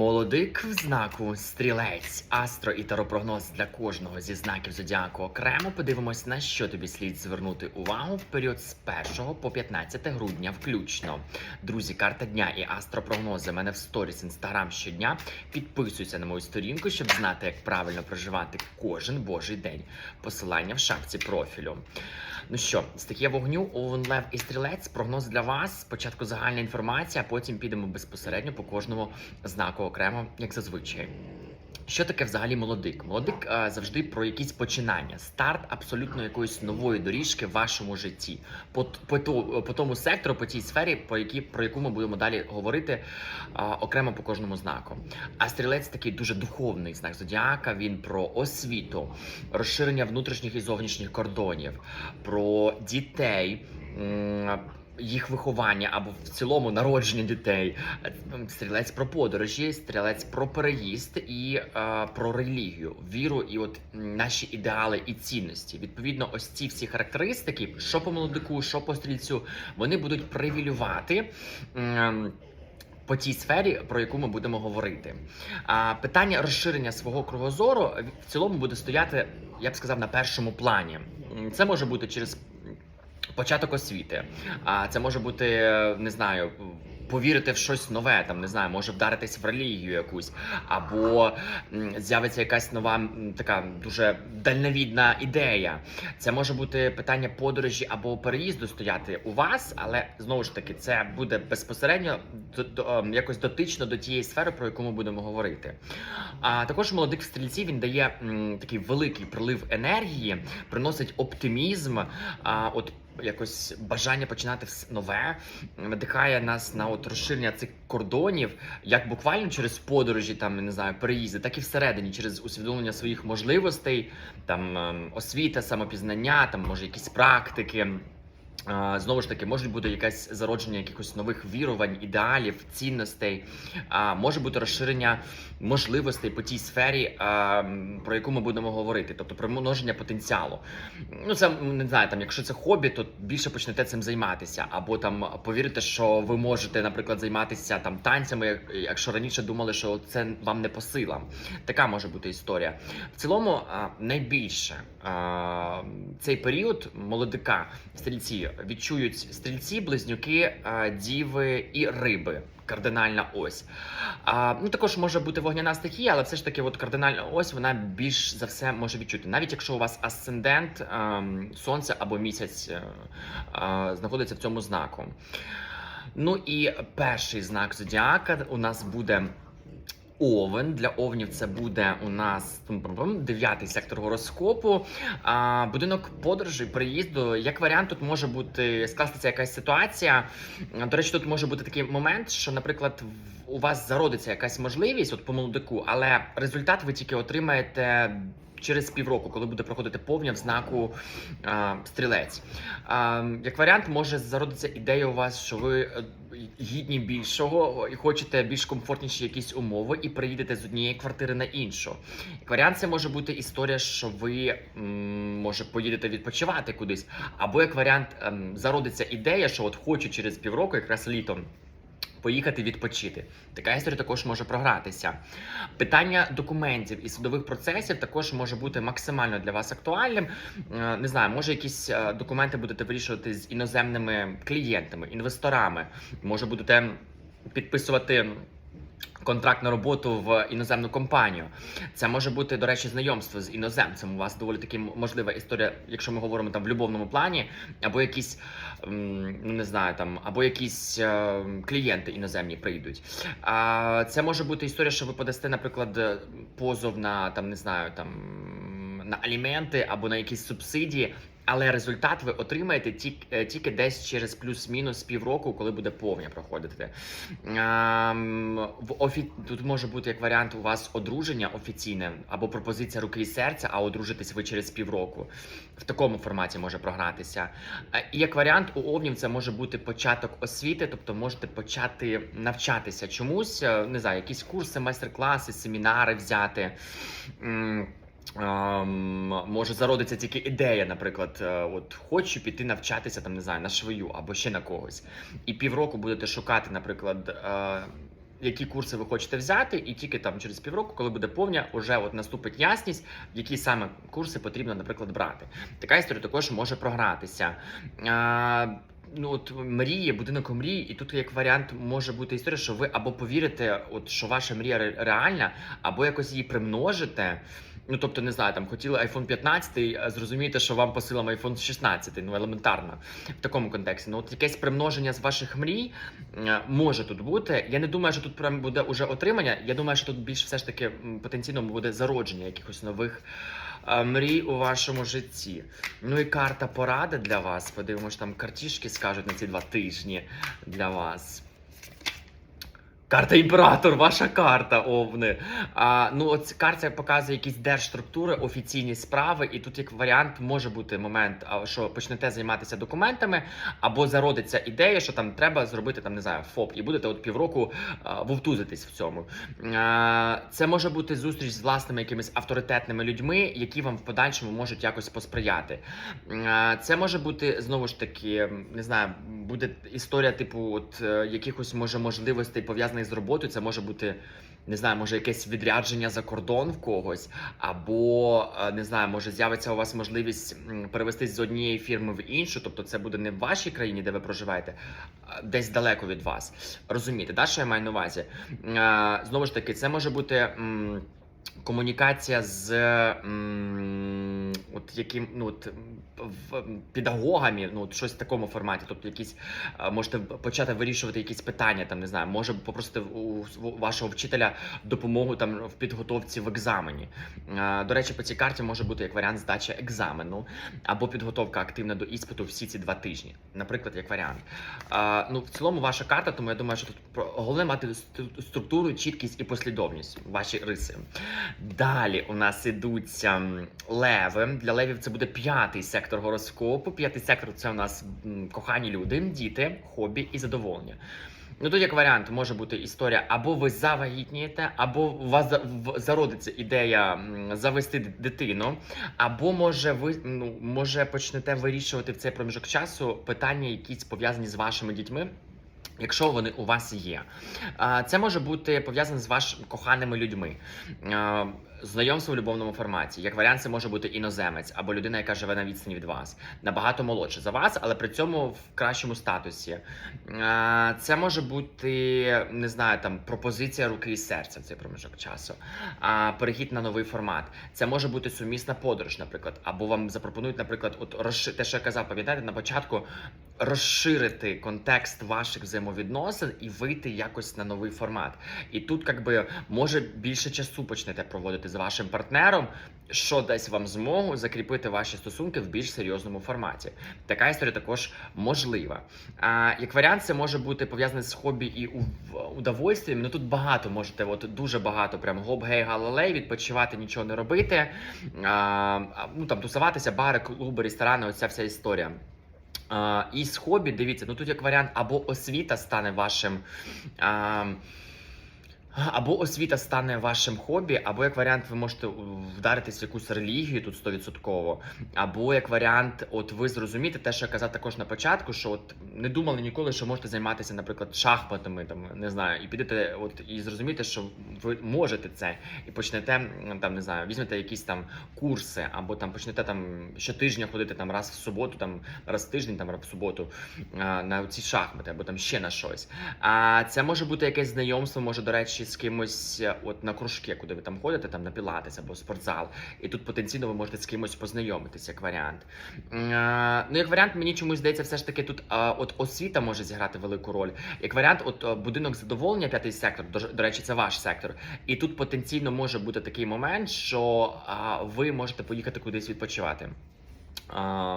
Молодик в знаку стрілець, астро і таропрогноз для кожного зі знаків зодіаку окремо. Подивимось, на що тобі слід звернути увагу в період з 1 по 15 грудня, включно. Друзі, карта дня і астропрогнози. в Мене в сторіс інстаграм щодня. Підписуйся на мою сторінку, щоб знати, як правильно проживати кожен божий день. Посилання в шапці профілю. Ну що, стихія вогню, Овен Лев і Стрілець. Прогноз для вас. Спочатку загальна інформація, а потім підемо безпосередньо по кожному знаку окремо, як зазвичай. Що таке взагалі молодик? Молодик е, завжди про якісь починання, старт абсолютно якоїсь нової доріжки в вашому житті, по, по, по тому сектору, по тій сфері, по які, про яку ми будемо далі говорити е, окремо по кожному знаку. А стрілець такий дуже духовний знак зодіака. Він про освіту, розширення внутрішніх і зовнішніх кордонів, про дітей. Їх виховання або в цілому народження дітей, стрілець про подорожі, стрілець про переїзд і е, про релігію, віру і от наші ідеали і цінності. Відповідно, ось ці всі характеристики, що по молодику, що по стрільцю, вони будуть привілювати. м, по тій сфері, про яку ми будемо говорити, а питання розширення свого кругозору в цілому буде стояти, я б сказав, на першому плані. Це може бути через початок освіти. А це може бути, не знаю. Повірити в щось нове, там не знаю, може вдаритись в релігію якусь, або з'явиться якась нова така дуже дальновідна ідея. Це може бути питання подорожі або переїзду стояти у вас, але знову ж таки це буде безпосередньо до, до, ем, якось дотично до тієї сфери, про яку ми будемо говорити. А також молодик в стрільці він дає м, такий великий прилив енергії, приносить оптимізм. А от якось бажання починати все нове, надихає нас на от розширення цих кордонів, як буквально через подорожі, там не знаю, переїзди, так і всередині, через усвідомлення своїх можливостей, там ем, освіта, самопізнання, там може якісь практики. Знову ж таки, може бути якесь зародження якихось нових вірувань, ідеалів, цінностей, може бути розширення можливостей по тій сфері, про яку ми будемо говорити, тобто примноження потенціалу. Ну, це не знаю, там, якщо це хобі, то більше почнете цим займатися, або там повірите, що ви можете, наприклад, займатися там танцями, якщо раніше думали, що це вам не по силам. Така може бути історія. В цілому, найбільше цей період молодика стрільці відчують стрільці, близнюки, діви і риби. Кардинальна ось. А, ну також може бути вогняна стихія, але все ж таки, от кардинальна ось вона більш за все може відчути. Навіть якщо у вас асцендент, ем, сонце або місяць е, е, знаходиться в цьому знаку. Ну і перший знак зодіака у нас буде. Овен для овнів це буде у нас дев'ятий сектор гороскопу. А, будинок подорожі, приїзду. Як варіант, тут може бути скластися якась ситуація. До речі, тут може бути такий момент, що, наприклад, у вас зародиться якась можливість, от по молодику, але результат ви тільки отримаєте. Через півроку, коли буде проходити повня в знаку а, стрілець. А, як варіант, може зародитися ідея у вас, що ви е, гідні більшого і хочете більш комфортніші якісь умови, і переїдете з однієї квартири на іншу. Як варіант, це може бути історія, що ви може поїдете відпочивати кудись, або як варіант ем, зародиться ідея, що от хочу через півроку, якраз літом. Поїхати відпочити. Така історія також може програтися. Питання документів і судових процесів також може бути максимально для вас актуальним. Е, Не знаю, може якісь е, документи будете вирішувати з іноземними клієнтами, інвесторами. Може будете підписувати. Контракт на роботу в іноземну компанію. Це може бути, до речі, знайомство з іноземцем. У вас доволі таки можлива історія, якщо ми говоримо там в любовному плані, або якісь ну не знаю, там, або якісь е, клієнти іноземні прийдуть. А це може бути історія, що ви подасте, наприклад, позов на там, не знаю, там на аліменти або на якісь субсидії. Але результат ви отримаєте тільки, е, тільки десь через плюс-мінус півроку, коли буде повня проходити. Ем, в офі... Тут може бути як варіант у вас одруження офіційне або пропозиція руки і серця, а одружитись ви через півроку. В такому форматі може програтися. Е, І як варіант у овнів це може бути початок освіти, тобто можете почати навчатися чомусь, е, не знаю, якісь курси, майстер-класи, семінари взяти. Може зародиться тільки ідея, наприклад, е, от хочу піти навчатися там, не знаю, на швею або ще на когось. І півроку будете шукати, наприклад, е, які курси ви хочете взяти, і тільки там через півроку, коли буде повня, уже от наступить ясність, які саме курси потрібно, наприклад, брати. Така історія також може програтися. Ну, от мрії, будинок мрії, і тут як варіант може бути історія, що ви або повірите, от що ваша мрія реальна, або якось її примножите. Ну, тобто, не знаю, там хотіли iPhone 15, зрозумієте, що вам посилам iPhone 16, ну елементарно в такому контексті. Ну, от якесь примноження з ваших мрій е, може тут бути. Я не думаю, що тут прям буде уже отримання. Я думаю, що тут більш все ж таки потенційно буде зародження якихось нових е, мрій у вашому житті. Ну і карта поради для вас. Подивимось, там картішки скажуть на ці два тижні для вас. Карта імператор, ваша карта, овни. А, ну, от карта показує якісь держструктури, офіційні справи, і тут як варіант може бути момент, що почнете займатися документами, або зародиться ідея, що там треба зробити там, не знаю, ФОП, і будете от півроку а, вовтузитись в цьому. А, це може бути зустріч з власними якимись авторитетними людьми, які вам в подальшому можуть якось посприяти. А, Це може бути знову ж таки, не знаю, буде історія, типу, от е, якихось може можливостей пов'язаних з роботою. Це може бути. Не знаю, може якесь відрядження за кордон в когось, або е, не знаю, може з'явиться у вас можливість перевестись з однієї фірми в іншу, тобто це буде не в вашій країні, де ви проживаєте, десь далеко від вас. Розумієте, да, що я маю на увазі? Е, Знову ж таки, це може бути. Комунікація з м, от яким ну от в педагогами, ну от щось в такому форматі. Тобто, якісь е, можете почати вирішувати якісь питання. Там не знаю, може попросити у у вашого вчителя допомогу там в підготовці в екзамені. Е, До речі, по цій карті може бути як варіант здачі екзамену або підготовка активна до іспиту всі ці два тижні. Наприклад, як варіант. Е, Ну, в цілому, ваша карта, тому я думаю, що тут головне мати структуру, чіткість і послідовність. Ваші риси. Далі у нас ідуть ем, леви. Для левів це буде п'ятий сектор гороскопу. П'ятий сектор це у нас кохані люди, діти, хобі і задоволення. Ну тут як варіант може бути історія, або ви завагітнієте, або у вас зародиться ідея завести дитину, або може ви ну може почнете вирішувати в цей проміжок часу питання, якісь пов'язані з вашими дітьми. Якщо вони у вас є, це може бути пов'язано з вашими коханими людьми. Знайомство в любовному форматі. Як варіант, це може бути іноземець або людина, яка живе на відстані від вас, набагато молодше за вас, але при цьому в кращому статусі. Це може бути, не знаю, там пропозиція руки і серця в цей проміжок часу, перехід на новий формат. Це може бути сумісна подорож, наприклад, або вам запропонують, наприклад, от розши... те, що я казав, пам'ятаєте, на початку розширити контекст ваших взаємовідносин і вийти якось на новий формат. І тут, якби, може більше часу почнете проводити з вашим партнером, що дасть вам змогу закріпити ваші стосунки в більш серйозному форматі. Така історія також можлива. А, як варіант, це може бути пов'язане з хобі і у- удовольствием. Ну тут багато можете, от дуже багато, прям гоп, гей, галалей, відпочивати, нічого не робити. А, ну там тусуватися, бари, клуби, ресторани, оця вся історія. А, і з хобі, дивіться, ну тут як варіант, або освіта стане вашим. А, або освіта стане вашим хобі, або як варіант, ви можете вдаритись в якусь релігію тут 100%, або як варіант, от ви зрозумієте те, що я казав також на початку, що от не думали ніколи, що можете займатися, наприклад, шахматами, там не знаю, і підете, от і зрозумієте, що ви можете це, і почнете там, не знаю, візьмете якісь там курси, або там почнете там щотижня ходити там раз в суботу, там раз в тиждень, там раз в суботу на ці шахмати, або там ще на щось. А це може бути якесь знайомство, може, до речі, з кимось, е, от на кружки, куди ви там ходите, там на пілатес або спортзал. І тут потенційно ви можете з кимось познайомитися, як варіант. Ну, як варіант, мені чомусь здається, все ж таки тут от освіта може зіграти велику роль. Як варіант, от будинок задоволення, п'ятий сектор, до, до речі, це ваш сектор. І тут потенційно може бути такий момент, що ви можете поїхати кудись відпочивати.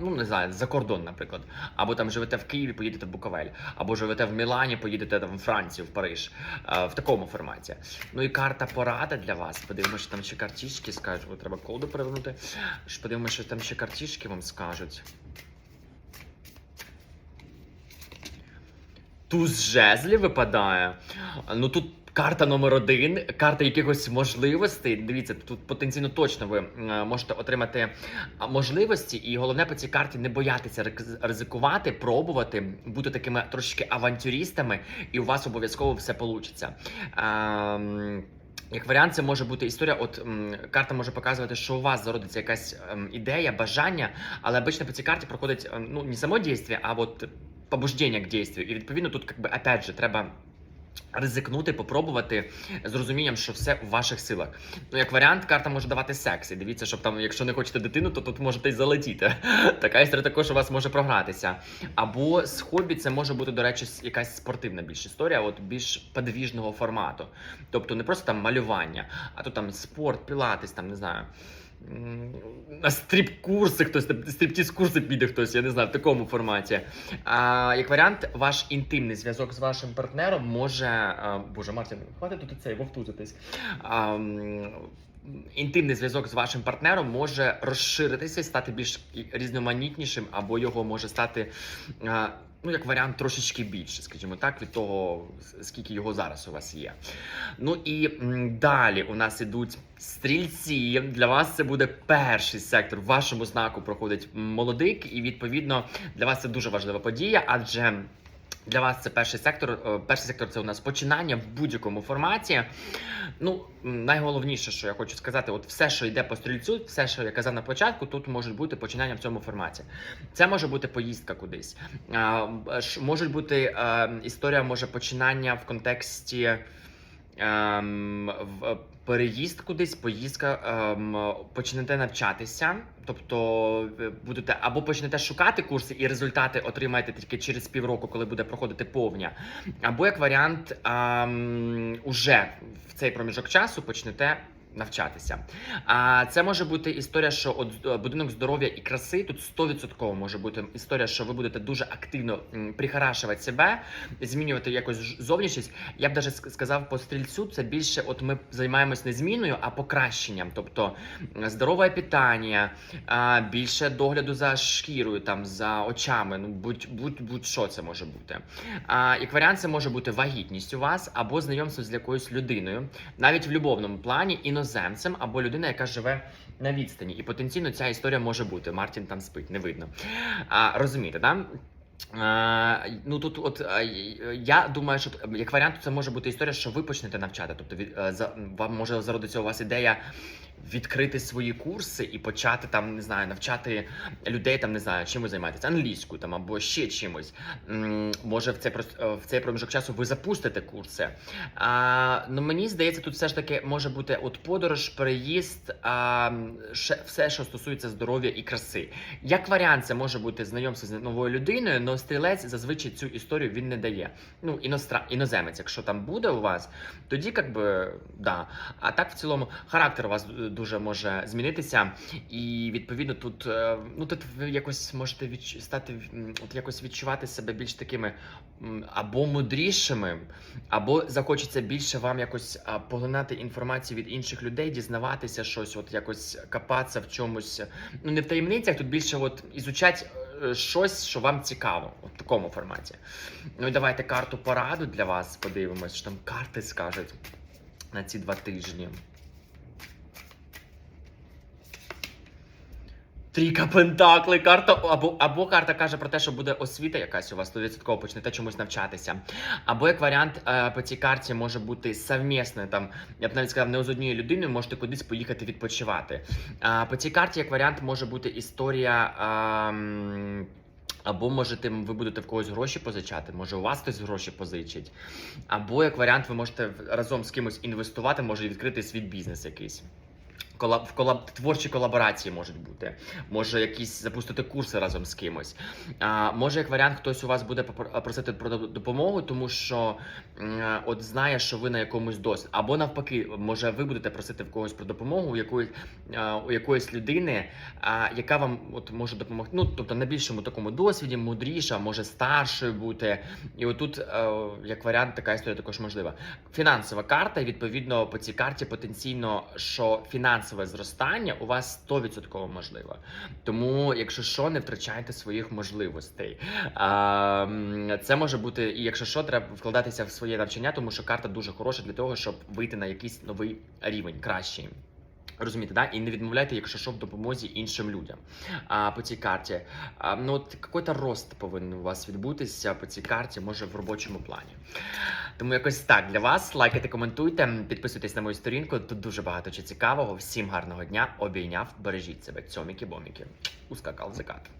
Ну, не знаю, за кордон, наприклад. Або там живете в Києві, поїдете в Буковель, або живете в Мілані, поїдете там в Францію, в Париж. В такому форматі. Ну і карта порада для вас. Подивимося, там ще картішки скажуть. Бо треба колду перевернути. Подивимося, що там ще картішки вам скажуть. Туз жезлів випадає. Ну тут Карта номер один, карта якихось можливостей. Дивіться, тут потенційно точно ви е, можете отримати можливості, і головне по цій карті не боятися ризикувати, пробувати, бути такими трошки авантюристами, і у вас обов'язково все вийде. Як варіант, це може бути історія. От м, карта може показувати, що у вас зародиться якась ем, ідея, бажання, але обично по цій карті проходить ем, ну не само дійство, а от побуждення к дійству. І відповідно тут, как би, опять же, треба ризикнути, попробувати з розумінням, що все в ваших силах. Ну, як варіант, карта може давати секс. І дивіться, щоб там, якщо не хочете дитину, то тут можете й залетіти. Така історія також у вас може програтися. Або з хобі це може бути, до речі, якась спортивна більш історія, от більш подвіжного формату. Тобто не просто там малювання, а то там спорт, пілатес, там не знаю. На стріп-курси хтось, на стріптіз-курси піде хтось, я не знаю, в такому форматі. А, як варіант, ваш інтимний зв'язок з вашим партнером може. А, Боже, Мартін, хватить тут цей вовтузитись. А, Інтимний зв'язок з вашим партнером може розширитися і стати більш різноманітнішим, або його може стати, а, ну, як варіант, трошечки більше, скажімо так, від того, скільки його зараз у вас є. Ну і далі у нас ідуть стрільці. Для вас це буде перший сектор. В вашому знаку проходить молодик, і відповідно для вас це дуже важлива подія, адже. Для вас це перший сектор. Е, Перший сектор це у нас починання в будь-якому форматі. Ну, найголовніше, що я хочу сказати, от все, що йде по стрільцю, все, що я казав на початку, тут можуть бути починання в цьому форматі. Це може бути поїздка кудись. А, Можуть бути е, історія, може починання в контексті. Ем, в переїзд кудись, поїздка, ем, почнете навчатися, тобто будете або почнете шукати курси і результати отримаєте тільки через півроку, коли буде проходити повня, або як варіант, ем, уже в цей проміжок часу почнете. Навчатися. А це може бути історія, що от е, будинок здоров'я і краси тут 100% може бути історія, що ви будете дуже активно м, прихорашувати себе, змінювати якось зовнішність. Я б даже сказав по стрільцю, це більше, от ми займаємось не зміною, а покращенням. Тобто здорове питання, більше догляду за шкірою, там за очами. Ну будь будь будь що це може бути. А, як варіант, це може бути вагітність у вас або знайомство з якоюсь людиною, навіть в любовному плані, іноземцем або людина, яка живе на відстані. І потенційно ця історія може бути. Мартін там спить, не видно. А, розумієте, да? А, ну тут, от я думаю, що як варіант, це може бути історія, що ви почнете навчати. Тобто від е, за вам може зародитися у вас ідея відкрити свої курси і почати там, не знаю, навчати людей, там не знаю, чим ви займаєтесь, англійською там або ще чимось. Може, в цей е, в цей проміжок часу ви запустите курси. А, ну мені здається, тут все ж таки може бути от подорож, переїзд, а, все, що стосується здоров'я і краси. Як варіант, це може бути знайомство з новою людиною, але стрілець зазвичай цю історію він не дає. Ну, іностра... іноземець, якщо там буде у вас, тоді як би да. А так в цілому характер у вас дуже може змінитися, і відповідно тут е, ну тут ви якось можете відч... стати от якось відчувати себе більш такими або мудрішими, або захочеться більше вам якось поглинати інформацію від інших людей, дізнаватися щось, от якось копатися в чомусь. Ну не в таємницях, тут більше от ізучать е, щось, що вам цікаво, в такому форматі. Ну і давайте карту пораду для вас подивимось, що там карти скажуть на ці два тижні. Трійка Пентакли, карта або, або карта каже про те, що буде освіта якась у вас 100% почнете чомусь навчатися. Або як варіант е, по цій карті може бути совмісне, там я б навіть сказав, не з однією людиною можете кудись поїхати відпочивати. По цій карті, як варіант, може бути історія. або можете ви будете в когось гроші позичати, може у вас хтось гроші позичить. Або як варіант, ви можете разом з кимось інвестувати, може відкрити свій бізнес якийсь. Колаб, в колаб, творчі колаборації можуть бути. Може, якісь запустити курси разом з кимось. А, може, як варіант, хтось у вас буде просити про допомогу, тому що от знає, що ви на якомусь досвід. Або навпаки, може, ви будете просити в когось про допомогу у якоїсь, у якоїсь людини, яка вам от може допомогти. Ну, тобто на більшому такому досвіді, мудріша, може старшою бути. І отут, е, як варіант, така історія також можлива. Фінансова карта, і відповідно по цій карті потенційно, що фінансова фінансове зростання у вас 100% можливо. Тому, якщо що, не втрачайте своїх можливостей. Це може бути, і якщо що, треба вкладатися в своє навчання, тому що карта дуже хороша для того, щоб вийти на якийсь новий рівень, кращий. Розумієте, да? І не відмовляйте, якщо що, в допомозі іншим людям. А по цій карті, а, ну от якийсь рост повинен у вас відбутися по цій карті, може в робочому плані. Тому якось так для вас. Лайкайте, коментуйте, підписуйтесь на мою сторінку. Тут дуже багато чого цікавого. Всім гарного дня. Обійняв, бережіть себе. Цьоміки-боміки. Ускакав закат.